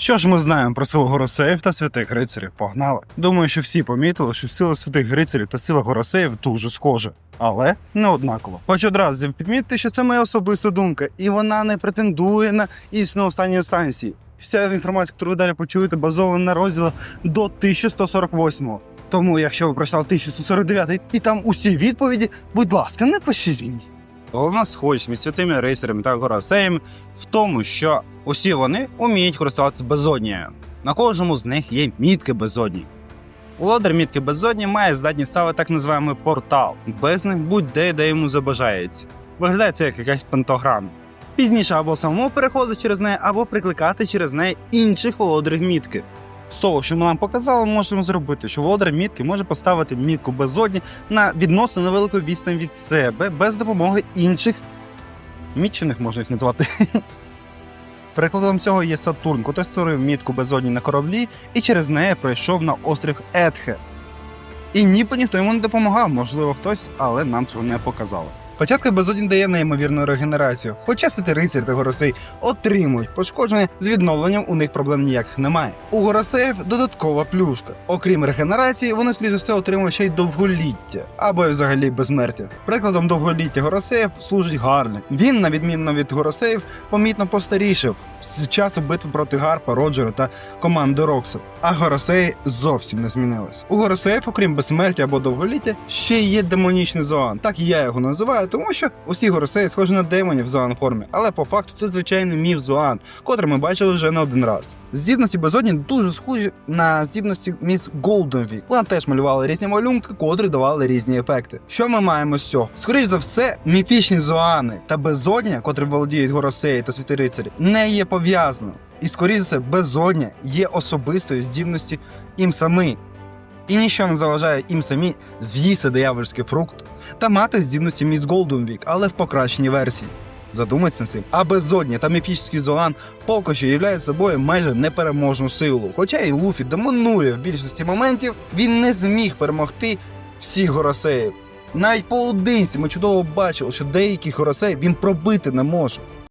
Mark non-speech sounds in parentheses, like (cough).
Що ж ми знаємо про силу Горосеїв та святих рицарів? Погнали. Думаю, що всі помітили, що сила святих рицарів та сила Горосеїв дуже схожа. Але не однаково. Хочу одразу підмітити, що це моя особиста думка, і вона не претендує на істину останньої станції. Вся інформація, яку ви далі почуєте, базована на розділах до 1148. Тому, якщо ви прочитали 1149 і там усі відповіді, будь ласка, не пишіть мені. Головна схожість між святими рицарями та горосеями в тому, що усі вони вміють користуватися безоднією. На кожному з них є мітки безодні. Володар мітки безодні має здатність ставити так називаємо портал. Без них будь-де де йому забажається. Виглядає це як якась пентаграма. Пізніше або самому переходити через неї, або прикликати через неї інших володарів мітки. З того, що ми нам показали, можемо зробити, що володар мітки може поставити мітку безодні на відносно невелику відстань від себе без допомоги інших мічених, можна їх назвати. (laughs) Прикладом цього є Сатурн, котрий створив мітку безодні на кораблі і через неї пройшов на острів Етхе. І ніби ніхто йому не допомагав, можливо, хтось, але нам цього не показали. Початка безодні дає неймовірну регенерацію, хоча святий рицар та горосей отримують пошкодження з відновленням у них проблем ніяких немає. У горосеїв додаткова плюшка. Окрім регенерації, вони скоріше за все отримують ще й довголіття або й взагалі безсмертя. Прикладом довголіття горосеїв служить Гарлі. Він, на відміну від горосеїв, помітно постарішав з часу битви проти Гарпа, Роджера та команди Рокса. А горосеї зовсім не змінились. У горосеїв, окрім безсмертя або довголіття, ще є демонічний зоан. Так я його називаю, тому що усі горосеї схожі на демонів в зоан формі, але по факту це звичайний міф зоан, котрий ми бачили вже не один раз. Здібності безодні дуже схожі на здібності міс Голденвік. Вона теж малювала різні малюнки, котрі давали різні ефекти. Що ми маємо з цього? Скоріше за все, міфічні зоани та безодня, котрі володіють горосеї та святирицарі, не є пов'язаними. І скоріше за все, безодня є особистою здібності їм самі. І ніщо не заважає їм самі з'їсти диявольський фрукт та мати здібності міс Голденвік, але в покращеній версії. Задумайтеся цим. А безодня та міфічний Золан поки що являє собою майже непереможну силу. Хоча і Луфі доминує в більшості моментів, він не зміг перемогти всіх горосеїв. Навіть поодинці ми чудово бачили, що деяких горосеїв він пробити не може.